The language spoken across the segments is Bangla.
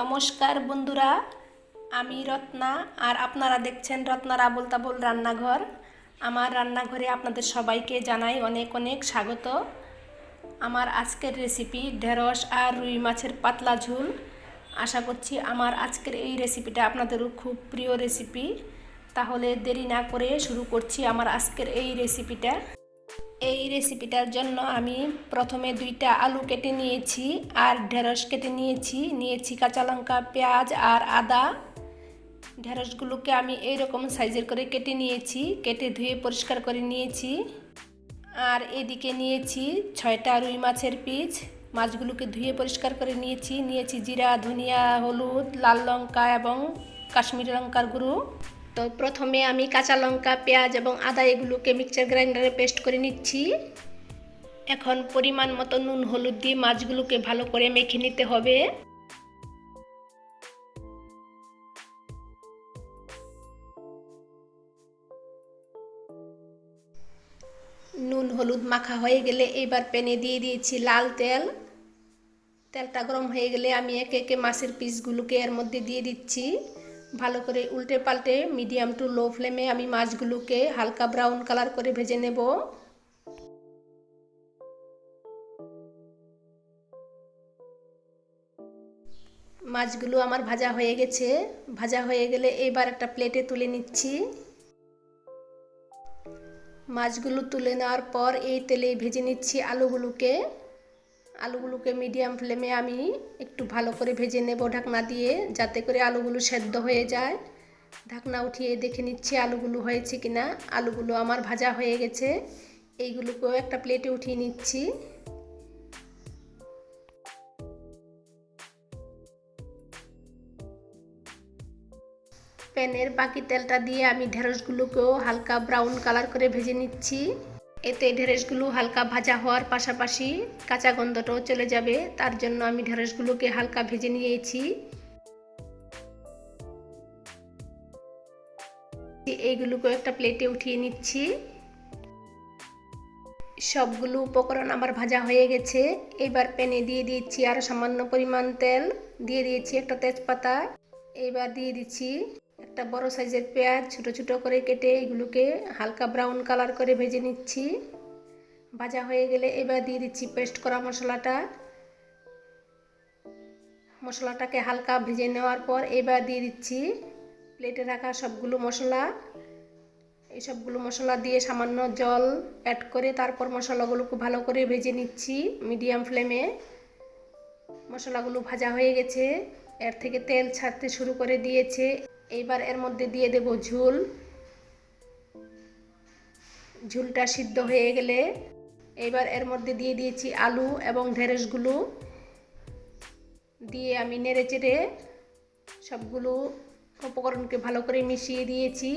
নমস্কার বন্ধুরা, আমি রত্না আর আপনারা দেখছেন রত্নার আবল তাবল রান্নাঘর। আমার রান্নাঘরে আপনাদের সবাইকে জানাই অনেক অনেক স্বাগত। আমার আজকের রেসিপি ঢেঁড়স আর রুই মাছের পাতলা ঝুল। আশা করছি আমার আজকের এই রেসিপিটা আপনাদেরও খুব প্রিয় রেসিপি তাহলে দেরি না করে শুরু করছি আমার আজকের এই রেসিপিটা এই রেসিপিটার জন্য আমি প্রথমে দুইটা আলু কেটে নিয়েছি আর ঢেঁড়স কেটে নিয়েছি। নিয়েছি কাঁচা লঙ্কা, পেঁয়াজ আর আদা। ঢেঁড়সগুলোকে আমি এইরকম সাইজের করে কেটে নিয়েছি। কেটে ধুয়ে পরিষ্কার করে নিয়েছি। আর এদিকে নিয়েছি ছয়টা রুই মাছের পিচ। মাছগুলোকে ধুয়ে পরিষ্কার করে নিয়েছি। নিয়েছি জিরা, ধনিয়া, হলুদ, লাল লঙ্কা এবং কাশ্মীরি লঙ্কার গুঁড়ো। তো প্রথমে আমি কাঁচা লঙ্কা, পেঁয়াজ এবং আদা এগুলোকে মিক্সার গ্রাইন্ডারে পেস্ট করে নিচ্ছি। এখন পরিমাণ মতো নুন, হলুদ দিয়ে মাছগুলোকে ভালো করে মেখে নিতে হবে। নুন, হলুদ মাখা হয়ে গেলে এবার প্যানে দিয়ে দিয়েছি লাল তেল। তেলটা গরম হয়ে গেলে আমি একে একে মাছের পিসগুলোকে এর মধ্যে দিয়ে দিচ্ছি। ভালো করে উল্টে পাল্টে মিডিয়াম টু লো ফ্লেমে আমি মাছগুলোকে হালকা ব্রাউন কালার করে ভেজে নেব। মাছগুলো আমার ভাজা হয়ে গেছে। ভাজা হয়ে গেলে এবার একটা প্লেটে তুলে নিচ্ছি। মাছগুলো তুলে নেওয়ার পর এই তেলে ভেজে নিচ্ছি আলুগুলোকে। আলুগুলোকে মিডিয়াম ফ্লেমে আমি একটু ভালো করে ভেজে নেব ঢাকনা দিয়ে, যাতে করে আলুগুলো সেদ্ধ হয়ে যায়। ঢাকনা উঠিয়ে দেখে নিচ্ছি আলুগুলো হয়েছে কিনা। আলুগুলো আমার ভাজা হয়ে গেছে। এইগুলোকেও একটা প্লেটে উঠিয়ে নিচ্ছি। প্যানের বাকি তেলটা দিয়ে আমি ঢেঁড়সগুলোকেও হালকা ব্রাউন কালার করে ভেজে নিচ্ছি। এতে ঢেঁড়সগুলো হালকা ভাজা হওয়ার পাশাপাশি কাঁচা গন্ধটাও চলে যাবে। তার জন্য আমি ঢেঁড়সগুলোকে হালকা ভেজে নিয়েছি। এইগুলোকেও একটা প্লেটে উঠিয়ে নিচ্ছি। সবগুলো উপকরণ আমার ভাজা হয়ে গেছে। এবার প্যানে দিয়ে দিয়েছি আরও সামান্য পরিমাণ তেল। দিয়ে দিয়েছি একটা তেজপাতা। এবার দিয়ে দিচ্ছি একটা বড় সাইজের পেঁয়াজ ছোট ছোট করে কেটে এগুলোকে হালকা ব্রাউন কালার করে ভেজে নিচ্ছি। ভাজা হয়ে গেলে এবার দিয়ে দিচ্ছি পেস্ট করা মশলাটা। মশলাটাকে হালকা ভেজে নেওয়ার পর এবার দিয়ে দিচ্ছি প্লেটে রাখা সবগুলো মশলা। এই সবগুলো মশলা দিয়ে সামান্য জল অ্যাড করে তারপর মশলাগুলোকে ভালো করে ভেজে নিচ্ছি মিডিয়াম ফ্লেমে। মশলাগুলো ভাজা হয়ে গেছে, এর থেকে তেল ছাড়তে শুরু করে দিয়েছে। এইবার এর মধ্যে দিয়ে দেব ঝুল। ঝুলটা সিদ্ধ হয়ে গেলে এবার এর মধ্যে দিয়ে দিয়েছি আলু এবং ঢেঁড়সগুলো। দিয়ে আমি নেড়ে চেড়ে সবগুলো উপকরণকে ভালো করে মিশিয়ে দিয়েছি।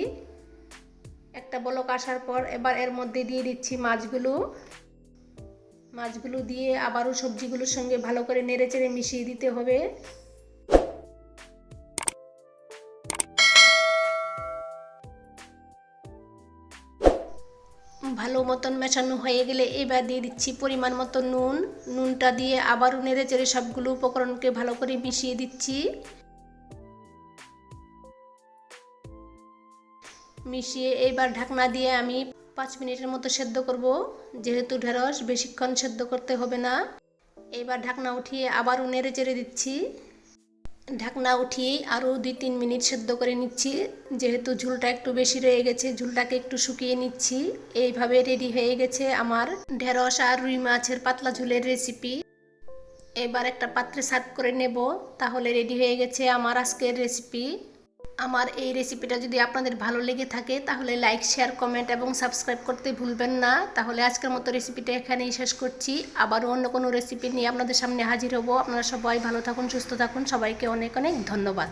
একটা বলক আসার পর এবার এর মধ্যে দিয়ে দিচ্ছি মাছগুলো। মাছগুলো দিয়ে আবারও সবজিগুলোর সঙ্গে ভালো করে নেড়ে চেড়ে মিশিয়ে দিতে হবে। ভালো মতন মেশানো হয়ে গেলে এবার দিয়ে দিচ্ছি পরিমাণ মতো নুন। নুনটা দিয়ে আবারও নেড়ে চেড়ে সবগুলো উপকরণকে ভালো করে মিশিয়ে দিচ্ছি। মিশিয়ে এইবার ঢাকনা দিয়ে আমি পাঁচ মিনিটের মতো সেদ্ধ করব। যেহেতু ঢেঁড়স বেশিক্ষণ সেদ্ধ করতে হবে না। এবার ঢাকনা উঠিয়ে আবারও নেড়ে চেড়ে দিচ্ছি। ঢাকনা উঠিয়েই আরও দুই তিন মিনিট সেদ্ধ করে নিচ্ছি। যেহেতু ঝুলটা একটু বেশি রয়ে গেছে, ঝুলটাকে একটু শুকিয়ে নিচ্ছি। এইভাবে রেডি হয়ে গেছে আমার ঢেঁড়স আর রুই মাছের পাতলা ঝুলের রেসিপি এবার একটা পাত্রে সার্ভ করে নেব, তাহলে রেডি হয়ে গেছে আমার আজকের রেসিপি আমার এই রেসিপিটা যদি আপনাদের ভালো লেগে থাকে, তাহলে লাইক শেয়ার কমেন্ট এবং সাবস্ক্রাইব করতে ভুলবেন না। তাহলে আজকের মতো রেসিপিটা এখানেই শেষ করছি। আবারও অন্য কোনো রেসিপি নিয়ে আপনাদের সামনে হাজির হব। আপনারা সবাই ভালো থাকুন, সুস্থ থাকুন। সবাইকে অনেক অনেক ধন্যবাদ।